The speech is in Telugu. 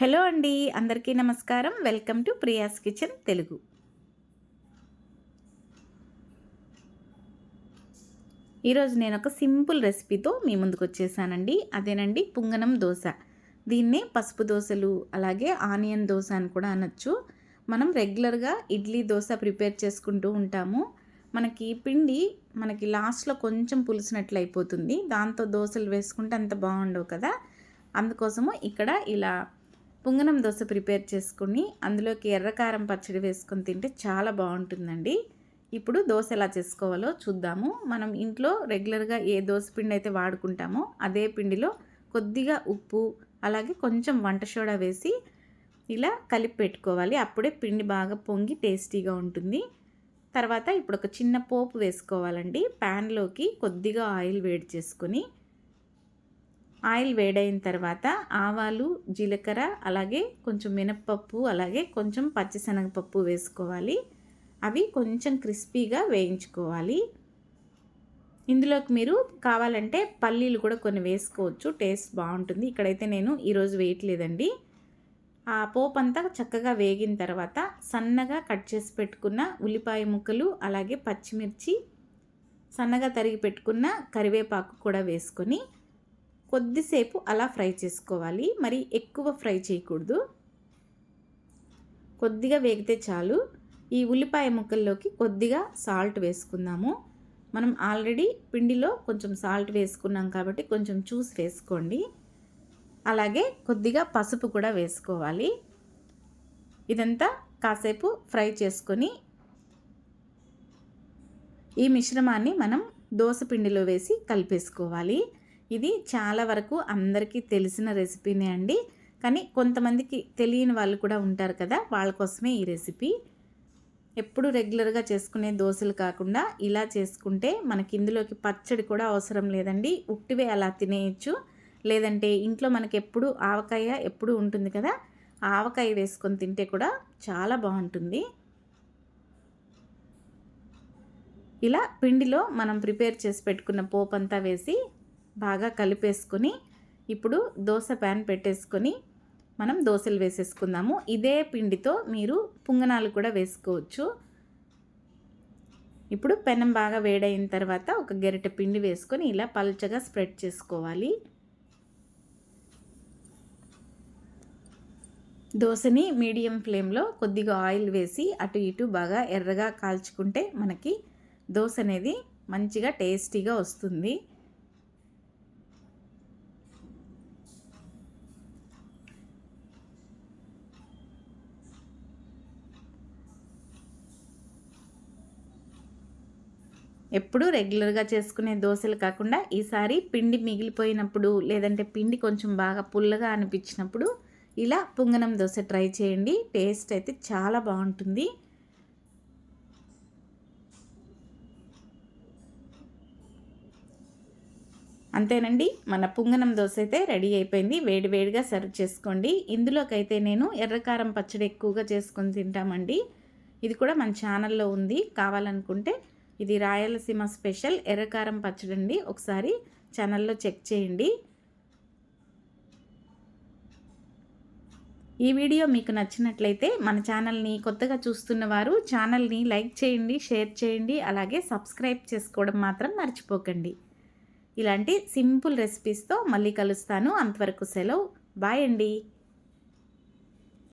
హలో అండి అందరికీ నమస్కారం. Welcome to Priya's kitchen Telugu. ఈరోజు నేను ఒక సింపుల్ రెసిపీతో మీ ముందుకు వచ్చేసానండి అదేనండి పుంగనం దోశ. దీన్నే పసుపు దోశలు అలాగే ఆనియన్ దోశ అని కూడా అనొచ్చు. మనం రెగ్యులర్గా ఇడ్లీ దోశ ప్రిపేర్ చేసుకుంటూ ఉంటాము. మనకి పిండి మనకి లాస్ట్లో కొంచెం పులిసినట్లు అయిపోతుంది. దాంతో దోశలు వేసుకుంటే అంత బాగుండవు కదా. అందుకోసము ఇక్కడ ఇలా పుంగనం దోశ ప్రిపేర్ చేసుకుని అందులోకి ఎర్రకారం పచ్చడి వేసుకొని తింటే చాలా బాగుంటుందండి. ఇప్పుడు దోశ ఎలా చేసుకోవాలో చూద్దాము. మనం ఇంట్లో రెగ్యులర్గా ఏ దోశ పిండి అయితే వాడుకుంటామో అదే పిండిలో కొద్దిగా ఉప్పు అలాగే కొంచెం వంట సోడా వేసి ఇలా కలిపి పెట్టుకోవాలి. అప్పుడే పిండి బాగా పొంగి టేస్టీగా ఉంటుంది. తర్వాత ఇప్పుడు ఒక చిన్న పోపు వేసుకోవాలండి. ప్యాన్లోకి కొద్దిగా ఆయిల్ వేడి చేసుకొని ఆయిల్ వేడైన తర్వాత ఆవాలు జీలకర్ర అలాగే కొంచెం మినప్పప్పు అలాగే కొంచెం పచ్చిశనగపప్పు వేసుకోవాలి. అవి కొంచెం క్రిస్పీగా వేయించుకోవాలి. ఇందులోకి మీరు కావాలంటే పల్లీలు కూడా కొన్ని వేసుకోవచ్చు. టేస్ట్ బాగుంటుంది. ఇక్కడైతే నేను ఈరోజు వేయట్లేదండి. ఆ పోపు అంతా చక్కగా వేగిన తర్వాత సన్నగా కట్ చేసి పెట్టుకున్న ఉల్లిపాయ ముక్కలు అలాగే పచ్చిమిర్చి సన్నగా తరిగి పెట్టుకున్న కరివేపాకు కూడా వేసుకొని కొద్దిసేపు అలా ఫ్రై చేసుకోవాలి. మరి ఎక్కువ ఫ్రై చేయకూడదు. కొద్దిగా వేగితే చాలు. ఈ ఉల్లిపాయ ముక్కల్లోకి కొద్దిగా సాల్ట్ వేసుకుందాము. మనం ఆల్రెడీ పిండిలో కొంచెం సాల్ట్ వేసుకున్నాం కాబట్టి కొంచెం చూసి వేసుకోండి. అలాగే కొద్దిగా పసుపు కూడా వేసుకోవాలి. ఇదంతా కాసేపు ఫ్రై చేసుకొని ఈ మిశ్రమాన్ని మనం దోశ పిండిలో వేసి కలిపేసుకోవాలి. ఇది చాలా వరకు అందరికీ తెలిసిన రెసిపీనే అండి. కానీ కొంతమందికి తెలియని వాళ్ళు కూడా ఉంటారు కదా వాళ్ళ కోసమే ఈ రెసిపీ. ఎప్పుడు రెగ్యులర్గా చేసుకునే దోశలు కాకుండా ఇలా చేసుకుంటే మనకి ఇందులోకి పచ్చడి కూడా అవసరం లేదండి. ఉట్టివే అలా తినేయచ్చు. లేదంటే ఇంట్లో మనకి ఎప్పుడు ఆవకాయ ఎప్పుడు ఉంటుంది కదా ఆవకాయ వేసుకొని తింటే కూడా చాలా బాగుంటుంది. ఇలా పిండిలో మనం ప్రిపేర్ చేసి పెట్టుకున్న పోపు అంతా వేసి బాగా కలిపేసుకొని ఇప్పుడు దోశ ప్యాన్ పెట్టేసుకొని మనం దోశలు వేసేసుకుందాము. ఇదే పిండితో మీరు పుంగనాలు కూడా వేసుకోవచ్చు. ఇప్పుడు పెనం బాగా వేడైన తర్వాత ఒక గరిటె పిండి వేసుకొని ఇలా పల్చగా స్ప్రెడ్ చేసుకోవాలి. దోశని మీడియం ఫ్లేమ్లో కొద్దిగా ఆయిల్ వేసి అటు ఇటు బాగా ఎర్రగా కాల్చుకుంటే మనకి దోశ అనేది మంచిగా టేస్టీగా వస్తుంది. ఎప్పుడు రెగ్యులర్గా చేసుకునే దోశలు కాకుండా ఈసారి పిండి మిగిలిపోయినప్పుడు లేదంటే పిండి కొంచెం బాగా పుల్లగా అనిపించినప్పుడు ఇలా పుంగనం దోశ ట్రై చేయండి. టేస్ట్ అయితే చాలా బాగుంటుంది. అంతేనండి మన పుంగనం దోశ అయితే రెడీ అయిపోయింది. వేడివేడిగా సర్వ్ చేసుకోండి. ఇందులోకైతే నేను ఎర్రకారం పచ్చడి ఎక్కువగా చేసుకొని తింటామండి. ఇది కూడా మన ఛానల్లో ఉంది. కావాలనుకుంటే ఇది రాయలసీమ స్పెషల్ ఎర్రకారం పచ్చడి అండి ఒకసారి ఛానల్లో చెక్ చేయండి. ఈ వీడియో మీకు నచ్చినట్లయితే మన ఛానల్ని కొత్తగా చూస్తున్న వారు ఛానల్ని లైక్ చేయండి షేర్ చేయండి అలాగే సబ్స్క్రైబ్ చేసుకోవడం మాత్రం మర్చిపోకండి. ఇలాంటి సింపుల్ రెసిపీస్తో మళ్ళీ కలుస్తాను. అంతవరకు సెలవు. బాయ్ అండి.